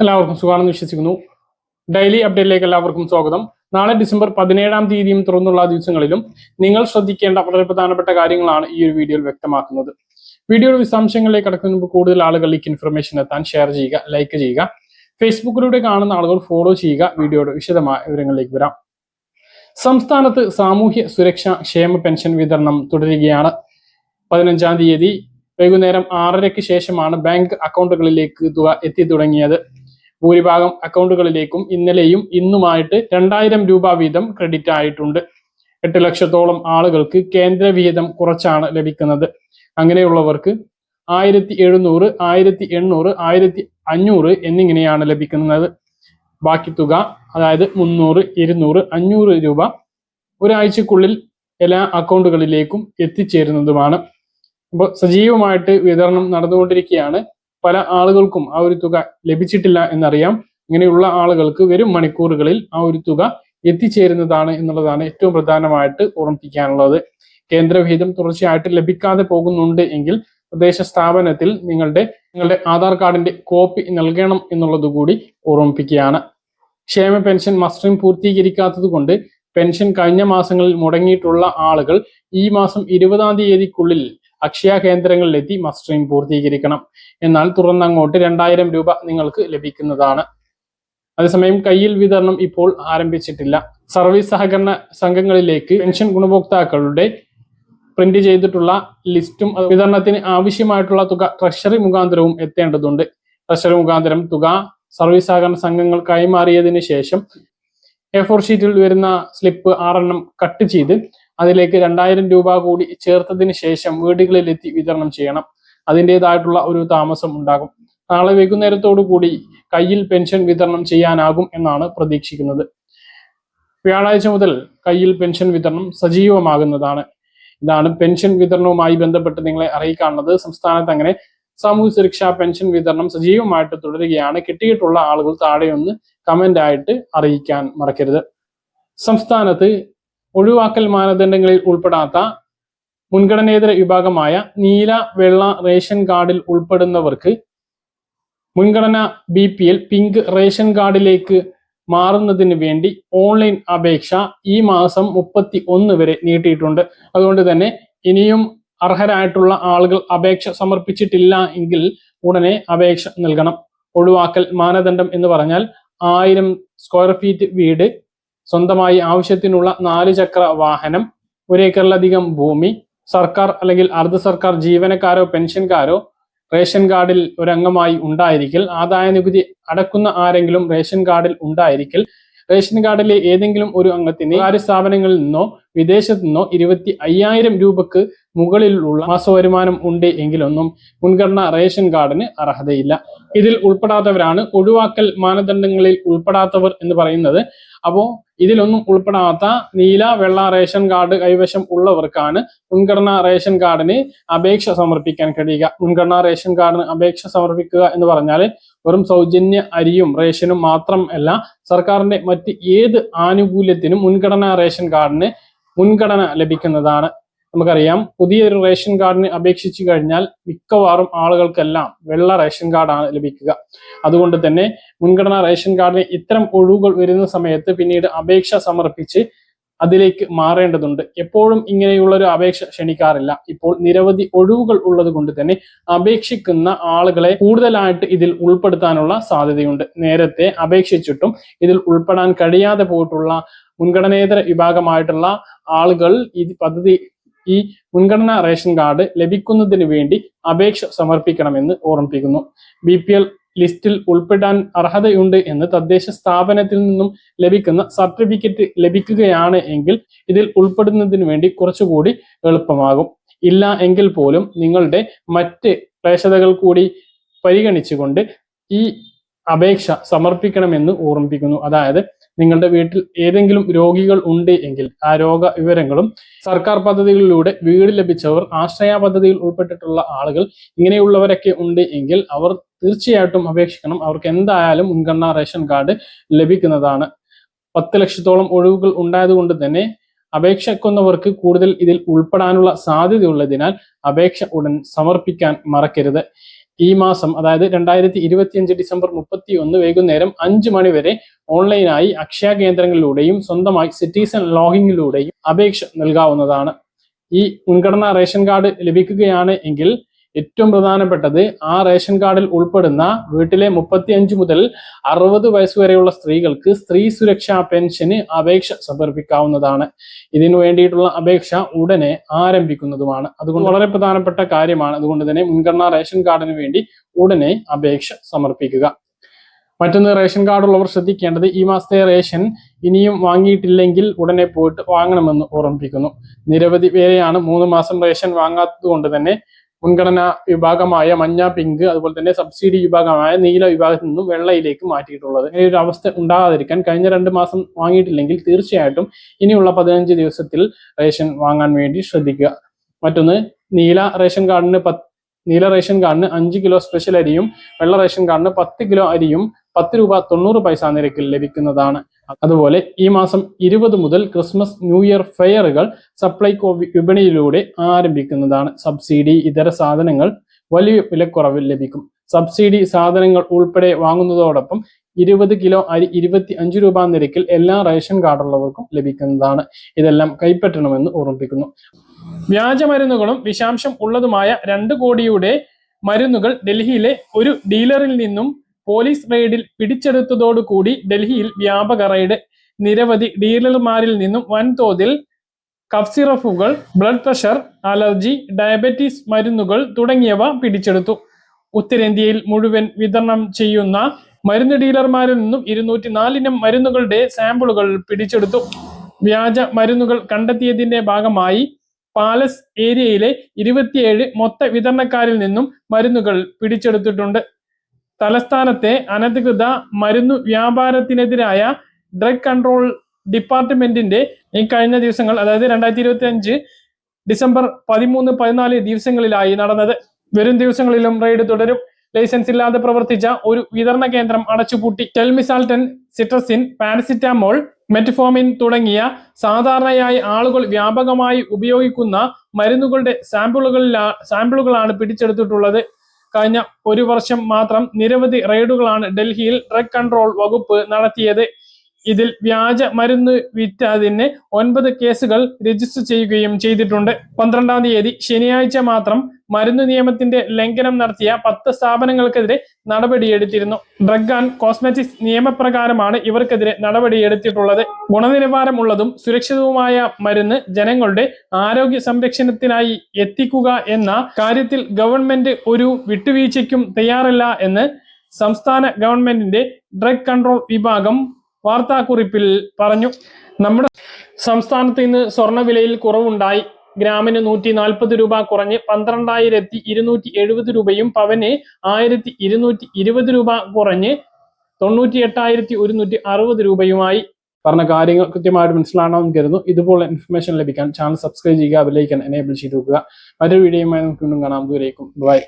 എല്ലാവർക്കും സുഖമാണെന്ന് വിശ്വസിക്കുന്നു. ഡെയിലി അപ്ഡേറ്റിലേക്ക് എല്ലാവർക്കും സ്വാഗതം. നാളെ ഡിസംബർ പതിനേഴാം തീയതിയും തുറന്നുള്ള ദിവസങ്ങളിലും നിങ്ങൾ ശ്രദ്ധിക്കേണ്ട വളരെ പ്രധാനപ്പെട്ട കാര്യങ്ങളാണ് ഈ ഒരു വീഡിയോയിൽ വ്യക്തമാക്കുന്നത്. വീഡിയോയുടെ വിശദാംശങ്ങളിലേക്ക് കടക്കുന്ന മുമ്പ് കൂടുതൽ ആളുകളിലേക്ക് ഇൻഫർമേഷൻ എത്താൻ ഷെയർ ചെയ്യുക ലൈക്ക് ചെയ്യുക. ഫേസ്ബുക്കിലൂടെ കാണുന്ന ആളുകൾ ഫോളോ ചെയ്യുക. വീഡിയോയുടെ വിശദമായ വിവരങ്ങളിലേക്ക് വരാം. സംസ്ഥാനത്ത് സാമൂഹ്യ സുരക്ഷ ക്ഷേമ പെൻഷൻ വിതരണം തുടരുകയാണ്. പതിനഞ്ചാം തീയതി വൈകുന്നേരം ആറരയ്ക്ക് ശേഷമാണ് ബാങ്ക് അക്കൗണ്ടുകളിലേക്ക് തുക എത്തി തുടങ്ങിയത്. ഭൂരിഭാഗം അക്കൗണ്ടുകളിലേക്കും ഇന്നലെയും ഇന്നുമായിട്ട് രണ്ടായിരം രൂപ വീതം ക്രെഡിറ്റ് ആയിട്ടുണ്ട്. എട്ട് ലക്ഷത്തോളം ആളുകൾക്ക് കേന്ദ്ര വിഹിതം കുറച്ചാണ് ലഭിക്കുന്നത്. അങ്ങനെയുള്ളവർക്ക് ആയിരത്തി എഴുന്നൂറ് ആയിരത്തി എണ്ണൂറ് ആയിരത്തി അഞ്ഞൂറ് എന്നിങ്ങനെയാണ് ലഭിക്കുന്നത്. ബാക്കി തുക അതായത് മുന്നൂറ് ഇരുന്നൂറ് അഞ്ഞൂറ് രൂപ ഒരാഴ്ചക്കുള്ളിൽ എല്ലാ അക്കൗണ്ടുകളിലേക്കും എത്തിച്ചേരുന്നതുമാണ്. അപ്പോൾ സജീവമായിട്ട് വിതരണം നടന്നുകൊണ്ടിരിക്കുകയാണ്. പല ആളുകൾക്കും ആ ഒരു തുക ലഭിച്ചിട്ടില്ല എന്നറിയാം. ഇങ്ങനെയുള്ള ആളുകൾക്ക് വരും മണിക്കൂറുകളിൽ ആ ഒരു തുക എത്തിച്ചേരുന്നതാണ് എന്നുള്ളതാണ് ഏറ്റവും പ്രധാനമായിട്ട് ഓർമ്മിപ്പിക്കാനുള്ളത്. കേന്ദ്രവിഹിതം തുടർച്ചയായിട്ട് ലഭിക്കാതെ പോകുന്നുണ്ട് എങ്കിൽ പ്രദേശ സ്ഥാപനത്തിൽ നിങ്ങളുടെ നിങ്ങളുടെ ആധാർ കാർഡിന്റെ കോപ്പി നൽകണം എന്നുള്ളത് കൂടി ഓർമ്മിപ്പിക്കുകയാണ്. ക്ഷേമ പെൻഷൻ മസ്റ്ററിംഗ് പൂർത്തീകരിക്കാത്തത് കൊണ്ട് പെൻഷൻ കഴിഞ്ഞ മാസങ്ങളിൽ മുടങ്ങിയിട്ടുള്ള ആളുകൾ ഈ മാസം ഇരുപതാം തീയതിക്കുള്ളിൽ അക്ഷയ കേന്ദ്രങ്ങളിലെത്തി മസ്റ്ററിംഗ് പൂർത്തീകരിക്കണം. എന്നാൽ തുറന്നങ്ങോട്ട് രണ്ടായിരം രൂപ നിങ്ങൾക്ക് ലഭിക്കുന്നതാണ്. അതേസമയം കയ്യിൽ വിതരണം ഇപ്പോൾ ആരംഭിച്ചിട്ടില്ല. സർവീസ് സഹകരണ സംഘങ്ങളിലേക്ക് പെൻഷൻ ഗുണഭോക്താക്കളുടെ പ്രിന്റ് ചെയ്തിട്ടുള്ള ലിസ്റ്റും വിതരണത്തിന് ആവശ്യമായിട്ടുള്ള തുക ട്രഷറി മുഖാന്തരവും എത്തേണ്ടതുണ്ട്. ട്രഷറി മുഖാന്തരം തുക സർവീസ് സഹകരണ സംഘങ്ങൾ കൈമാറിയതിനു ശേഷം എ ഫോർ ഷീറ്റിൽ വരുന്ന സ്ലിപ്പ് ആറെണ്ണം കട്ട് ചെയ്ത് അതിലേക്ക് രണ്ടായിരം രൂപ കൂടി ചേർത്തതിന് ശേഷം വീടുകളിലെത്തി വിതരണം ചെയ്യണം. അതിന്റെതായിട്ടുള്ള ഒരു താമസം ഉണ്ടാകും. നാളെ വൈകുന്നേരത്തോടു കൂടി കയ്യിൽ പെൻഷൻ വിതരണം ചെയ്യാനാകും എന്നാണ് പ്രതീക്ഷിക്കുന്നത്. വ്യാഴാഴ്ച മുതൽ കയ്യിൽ പെൻഷൻ വിതരണം സജീവമാകുന്നതാണ്. ഇതാണ് പെൻഷൻ വിതരണവുമായി ബന്ധപ്പെട്ട് നിങ്ങളെ അറിയിക്കാനുള്ളത്. സംസ്ഥാനത്ത് അങ്ങനെ സാമൂഹ്യ സുരക്ഷാ പെൻഷൻ വിതരണം സജീവമായിട്ട് തുടരുകയാണ്. കിട്ടിയിട്ടുള്ള ആളുകൾ താഴെയൊന്ന് കമന്റ് ആയിട്ട് അറിയിക്കാൻ മറക്കരുത്. സംസ്ഥാനത്ത് ഒഴിവാക്കൽ മാനദണ്ഡങ്ങളിൽ ഉൾപ്പെടാത്ത മുൻഗണനേതര വിഭാഗമായ നീല വെള്ള റേഷൻ കാർഡിൽ ഉൾപ്പെടുന്നവർക്ക് മുൻഗണന B P L pink ration കാർഡിലേക്ക് മാറുന്നതിന് വേണ്ടി ഓൺലൈൻ അപേക്ഷ ഈ മാസം മുപ്പത്തി ഒന്ന് വരെ നീട്ടിയിട്ടുണ്ട്. അതുകൊണ്ട് തന്നെ ഇനിയും അർഹരായിട്ടുള്ള ആളുകൾ അപേക്ഷ സമർപ്പിച്ചിട്ടില്ല എങ്കിൽ ഉടനെ അപേക്ഷ നൽകണം. ഒഴിവാക്കൽ മാനദണ്ഡം എന്ന് പറഞ്ഞാൽ ആയിരം സ്ക്വയർ ഫീറ്റ് വീട് സ്വന്തമായി ആവശ്യത്തിനുള്ള നാല് ചക്ര വാഹനം ഒരേക്കറിലധികം ഭൂമി സർക്കാർ അല്ലെങ്കിൽ അർദ്ധ സർക്കാർ ജീവനക്കാരോ പെൻഷൻകാരോ റേഷൻ കാർഡിൽ ഒരംഗമായി ഉണ്ടായിരിക്കൽ ആദായ നികുതി അടക്കുന്ന ആരെങ്കിലും റേഷൻ കാർഡിൽ ഉണ്ടായിരിക്കൽ റേഷൻ കാർഡിലെ ഏതെങ്കിലും ഒരു അംഗത്തിന് സ്വകാര്യ സ്ഥാപനങ്ങളിൽ നിന്നോ വിദേശത്തു നിന്നോ ഇരുപത്തി അയ്യായിരം രൂപക്ക് മുകളിലുള്ള മാസ വരുമാനം ഉണ്ട് എങ്കിലൊന്നും മുൻഗണന റേഷൻ കാർഡിന് അർഹതയില്ല. ഇതിൽ ഉൾപ്പെടാത്തവരാണ് ഒഴിവാക്കൽ മാനദണ്ഡങ്ങളിൽ ഉൾപ്പെടാത്തവർ എന്ന് പറയുന്നത്. അപ്പോ ഇതിലൊന്നും ഉൾപ്പെടാത്ത നീല വെള്ള റേഷൻ കാർഡ് കൈവശം ഉള്ളവർക്കാണ് മുൻഗണനാ റേഷൻ കാർഡിന് അപേക്ഷ സമർപ്പിക്കാൻ കഴിയുക. മുൻഗണനാ റേഷൻ കാർഡിന് അപേക്ഷ സമർപ്പിക്കുക എന്ന് പറഞ്ഞാൽ വെറും സൗജന്യ അരിയും റേഷനും മാത്രം അല്ല സർക്കാരിന്റെ മറ്റ് ഏത് ആനുകൂല്യത്തിനും മുൻഗണനാ റേഷൻ കാർഡിന് മുൻഗണന ലഭിക്കുന്നതാണ്. നമുക്കറിയാം പുതിയൊരു റേഷൻ കാർഡിന് അപേക്ഷിച്ചു കഴിഞ്ഞാൽ മിക്കവാറും ആളുകൾക്കെല്ലാം വെള്ള റേഷൻ കാർഡാണ് ലഭിക്കുക. അതുകൊണ്ട് തന്നെ മുൻഗണനാ റേഷൻ കാർഡിന് ഇത്തരം ഒഴിവുകൾ വരുന്ന സമയത്ത് പിന്നീട് അപേക്ഷ സമർപ്പിച്ച് അതിലേക്ക് മാറേണ്ടതുണ്ട്. എപ്പോഴും ഇങ്ങനെയുള്ള ഒരു അപേക്ഷ ക്ഷണിക്കാറില്ല. ഇപ്പോൾ നിരവധി ഒഴിവുകൾ ഉള്ളത് കൊണ്ട് തന്നെ അപേക്ഷിക്കുന്ന ആളുകളെ കൂടുതലായിട്ട് ഇതിൽ ഉൾപ്പെടുത്താനുള്ള സാധ്യതയുണ്ട്. നേരത്തെ അപേക്ഷിച്ചിട്ടും ഇതിൽ ഉൾപ്പെടാൻ കഴിയാതെ പോയിട്ടുള്ള മുൻഗണനേതര വിഭാഗമായിട്ടുള്ള ആളുകൾ ഈ പദ്ധതി ഈ മുൻഗണനാ റേഷൻ കാർഡ് ലഭിക്കുന്നതിന് വേണ്ടി അപേക്ഷ സമർപ്പിക്കണമെന്ന് ഓർമ്മിപ്പിക്കുന്നു. ബി പി എൽ ലിസ്റ്റിൽ ഉൾപ്പെടാൻ അർഹതയുണ്ട് എന്ന് തദ്ദേശ സ്ഥാപനത്തിൽ നിന്നും ലഭിക്കുന്ന സർട്ടിഫിക്കറ്റ് ലഭിക്കുകയാണ് എങ്കിൽ ഇതിൽ ഉൾപ്പെടുന്നതിന് വേണ്ടി കുറച്ചുകൂടി എളുപ്പമാകും. ഇല്ല എങ്കിൽ പോലും നിങ്ങളുടെ മറ്റ് ക്ലേശതകൾ കൂടി പരിഗണിച്ചുകൊണ്ട് ഈ അപേക്ഷ സമർപ്പിക്കണമെന്ന് ഓർമ്മിപ്പിക്കുന്നു. അതായത് നിങ്ങളുടെ വീട്ടിൽ ഏതെങ്കിലും രോഗികൾ ഉണ്ട് എങ്കിൽ ആ രോഗ വിവരങ്ങളും സർക്കാർ പദ്ധതികളിലൂടെ വീട് ലഭിച്ചവർ ആശ്രയ പദ്ധതിയിൽ ഉൾപ്പെട്ടിട്ടുള്ള ആളുകൾ ഇങ്ങനെയുള്ളവരൊക്കെ ഉണ്ട് എങ്കിൽ അവർ തീർച്ചയായിട്ടും അപേക്ഷിക്കണം. അവർക്ക് എന്തായാലും മുൻഗണനാ റേഷൻ കാർഡ് ലഭിക്കുന്നതാണ്. പത്ത് ലക്ഷത്തോളം ഒഴിവുകൾ ഉണ്ടായതുകൊണ്ട് തന്നെ അപേക്ഷിക്കുന്നവർക്ക് കൂടുതൽ ഇതിൽ ഉൾപ്പെടാനുള്ള സാധ്യതയുള്ളതിനാൽ അപേക്ഷ ഉടൻ സമർപ്പിക്കാൻ മറക്കരുത്. ഈ മാസം അതായത് രണ്ടായിരത്തി ഇരുപത്തിയഞ്ച് ഡിസംബർ മുപ്പത്തി ഒന്ന് വൈകുന്നേരം അഞ്ച് മണി വരെ ഓൺലൈനായി അക്ഷയ കേന്ദ്രങ്ങളിലൂടെയും സ്വന്തമായി സിറ്റിസൺ ലോഗിങ്ങിലൂടെയും അപേക്ഷ നൽകാവുന്നതാണ്. ഈ മുൻഗണനാ റേഷൻ കാർഡ് ലഭിക്കുകയാണ് എങ്കിൽ ഏറ്റവും പ്രധാനപ്പെട്ടത് ആ റേഷൻ കാർഡിൽ ഉൾപ്പെടുന്ന വീട്ടിലെ മുപ്പത്തിയഞ്ച് മുതൽ അറുപത് വരെയുള്ള സ്ത്രീകൾക്ക് സ്ത്രീ സുരക്ഷാ പെൻഷന് അപേക്ഷ സമർപ്പിക്കാവുന്നതാണ്. ഇതിനു വേണ്ടിയിട്ടുള്ള അപേക്ഷ ഉടനെ ആരംഭിക്കുന്നതുമാണ്. അതുകൊണ്ട് വളരെ പ്രധാനപ്പെട്ട കാര്യമാണ്. അതുകൊണ്ട് തന്നെ മുൻഗണനാ റേഷൻ കാർഡിന് വേണ്ടി ഉടനെ അപേക്ഷ സമർപ്പിക്കുക. മറ്റൊന്ന് റേഷൻ കാർഡുള്ളവർ ശ്രദ്ധിക്കേണ്ടത് ഈ മാസത്തെ റേഷൻ ഇനിയും വാങ്ങിയിട്ടില്ലെങ്കിൽ ഉടനെ പോയിട്ട് വാങ്ങണമെന്ന് ഓർമ്മിപ്പിക്കുന്നു. നിരവധി പേരെയാണ് മൂന്ന് മാസം റേഷൻ വാങ്ങാത്തത് കൊണ്ട് തന്നെ മുൻഗണനാ വിഭാഗമായ മഞ്ഞ പിങ്ക് അതുപോലെ തന്നെ സബ്സിഡി വിഭാഗമായ നീല വിഭാഗത്തിൽ നിന്നും വെള്ളയിലേക്ക് മാറ്റിയിട്ടുള്ളത്. ഈ ഒരു അവസ്ഥ ഉണ്ടാകാതിരിക്കാൻ കഴിഞ്ഞ രണ്ട് മാസം വാങ്ങിയിട്ടില്ലെങ്കിൽ തീർച്ചയായിട്ടും ഇനിയുള്ള പതിനഞ്ച് ദിവസത്തിൽ റേഷൻ വാങ്ങാൻ വേണ്ടി ശ്രദ്ധിക്കുക. മറ്റൊന്ന് നീല റേഷൻ കാർഡിന് പത്ത് നീല റേഷൻ കാർഡിന് അഞ്ച് കിലോ സ്പെഷ്യൽ അരിയും വെള്ള റേഷൻ കാർഡിന് പത്ത് കിലോ അരിയും പത്ത് രൂപ തൊണ്ണൂറ് പൈസ നിരക്കിൽ ലഭിക്കുന്നതാണ്. അതുപോലെ ഈ മാസം ഇരുപത് മുതൽ ക്രിസ്മസ് ന്യൂ ഇയർ ഫെയറുകൾ സപ്ലൈകോ വിപണിയിലൂടെ ആരംഭിക്കുന്നതാണ്. സബ്സിഡി ഇതര സാധനങ്ങൾ വലിയ വിലക്കുറവിൽ ലഭിക്കും. സബ്സിഡി സാധനങ്ങൾ ഉൾപ്പെടെ വാങ്ങുന്നതോടൊപ്പം ഇരുപത് കിലോ അരി ഇരുപത്തി അഞ്ച് രൂപ നിരക്കിൽ എല്ലാ റേഷൻ കാർഡുള്ളവർക്കും ലഭിക്കുന്നതാണ്. ഇതെല്ലാം കൈപ്പറ്റണമെന്ന് ഓർമ്മിപ്പിക്കുന്നു. വ്യാജമരുന്നുകളും വിഷാംശം ഉള്ളതുമായ രണ്ട് കോടിയുടെ മരുന്നുകൾ ഡൽഹിയിലെ ഒരു ഡീലറിൽ നിന്നും പോലീസ് റെയ്ഡിൽ പിടിച്ചെടുത്തതോടുകൂടി ഡൽഹിയിൽ വ്യാപക റെയ്ഡ്. നിരവധി ഡീലർമാരിൽ നിന്നും വൻതോതിൽ cough blood pressure allergy diabetes മരുന്നുകൾ തുടങ്ങിയവ പിടിച്ചെടുത്തു. ഉത്തരേന്ത്യയിൽ മുഴുവൻ വിതരണം ചെയ്യുന്ന മരുന്ന് ഡീലർമാരിൽ നിന്നും ഇരുന്നൂറ്റി നാലിനം മരുന്നുകളുടെ സാമ്പിളുകൾ പിടിച്ചെടുത്തു. വ്യാജ മരുന്നുകൾ കണ്ടെത്തിയതിന്റെ ഭാഗമായി പാലസ് ഏരിയയിലെ ഇരുപത്തിയേഴ് മൊത്ത വിതരണക്കാരിൽ നിന്നും മരുന്നുകൾ പിടിച്ചെടുത്തിട്ടുണ്ട്. തലസ്ഥാനത്തെ അനധികൃത മരുന്നു വ്യാപാരത്തിനെതിരായ ഡ്രഗ് കൺട്രോൾ ഡിപ്പാർട്ട്മെന്റിന്റെ ഈ കഴിഞ്ഞ ദിവസങ്ങൾ അതായത് രണ്ടായിരത്തി ഇരുപത്തി അഞ്ച് ഡിസംബർ പതിമൂന്ന് പതിനാല് ദിവസങ്ങളിലായി നടന്നത്. വരും ദിവസങ്ങളിലും റെയ്ഡ് തുടരും. ലൈസൻസ് ഇല്ലാതെ പ്രവർത്തിച്ച ഒരു വിതരണ കേന്ദ്രം അടച്ചുപൂട്ടി. ടെൽമിസാൾട്ടൻ സിട്രസിൻ പാരസിറ്റാമോൾ മെറ്റ്ഫോമിൻ തുടങ്ങിയ സാധാരണയായി ആളുകൾ വ്യാപകമായി ഉപയോഗിക്കുന്ന മരുന്നുകളുടെ സാമ്പിളുകളിലാ സാമ്പിളുകളാണ് പിടിച്ചെടുത്തിട്ടുള്ളത്. കഴിഞ്ഞ ഒരു വർഷം മാത്രം നിരവധി റെയ്ഡുകളാണ് ഡൽഹിയിൽ ഡ്രഗ് കൺട്രോൾ വകുപ്പ് നടത്തിയത്. ഇതിൽ വ്യാജ മരുന്ന് വിറ്റതിന് ഒൻപത് കേസുകൾ രജിസ്റ്റർ ചെയ്യുകയും ചെയ്തിട്ടുണ്ട്. പന്ത്രണ്ടാം തീയതി ശനിയാഴ്ച മാത്രം മരുന്ന് നിയമത്തിന്റെ ലംഘനം നടത്തിയ പത്ത് സ്ഥാപനങ്ങൾക്കെതിരെ നടപടിയെടുത്തിരുന്നു. ഡ്രഗ് ആൻഡ് കോസ്മെറ്റിക്സ് നിയമപ്രകാരമാണ് ഇവർക്കെതിരെ നടപടിയെടുത്തിട്ടുള്ളത്. ഗുണനിലവാരമുള്ളതും സുരക്ഷിതവുമായ മരുന്ന് ജനങ്ങളുടെ ആരോഗ്യ സംരക്ഷണത്തിനായി എത്തിക്കുക എന്ന കാര്യത്തിൽ ഗവൺമെന്റ് ഒരു വിട്ടുവീഴ്ചയ്ക്കും തയ്യാറല്ല എന്ന് സംസ്ഥാന ഗവൺമെന്റിന്റെ ഡ്രഗ് കൺട്രോൾ വിഭാഗം വാർത്താക്കുറിപ്പിൽ പറഞ്ഞു. നമ്മുടെ സംസ്ഥാനത്ത് ഇന്ന് സ്വർണവിലയിൽ കുറവുണ്ടായി. ഗ്രാമിന് നൂറ്റി നാൽപ്പത് രൂപ കുറഞ്ഞ് പന്ത്രണ്ടായിരത്തി ഇരുന്നൂറ്റി എഴുപത് രൂപയും പവന് ആയിരത്തി ഇരുന്നൂറ്റി ഇരുപത് രൂപ കുറഞ്ഞ് തൊണ്ണൂറ്റി എട്ടായിരത്തി ഒരുന്നൂറ്റി അറുപത് രൂപയുമായി. പറഞ്ഞ കാര്യങ്ങൾ കൃത്യമായിട്ട് മനസ്സിലാണെന്ന് കരുതുന്നു. ഇതുപോലെ ഇൻഫർമേഷൻ ലഭിക്കാൻ ചാനൽ സബ്സ്ക്രൈബ് ചെയ്യുക ബെല്ലൈക്കൻ എനേബിൾ ചെയ്ത് നോക്കുക മറ്റൊരു വീഡിയോയുമായി നമുക്ക് വീണ്ടും കാണാം. ദൂരേക്കും ബൈ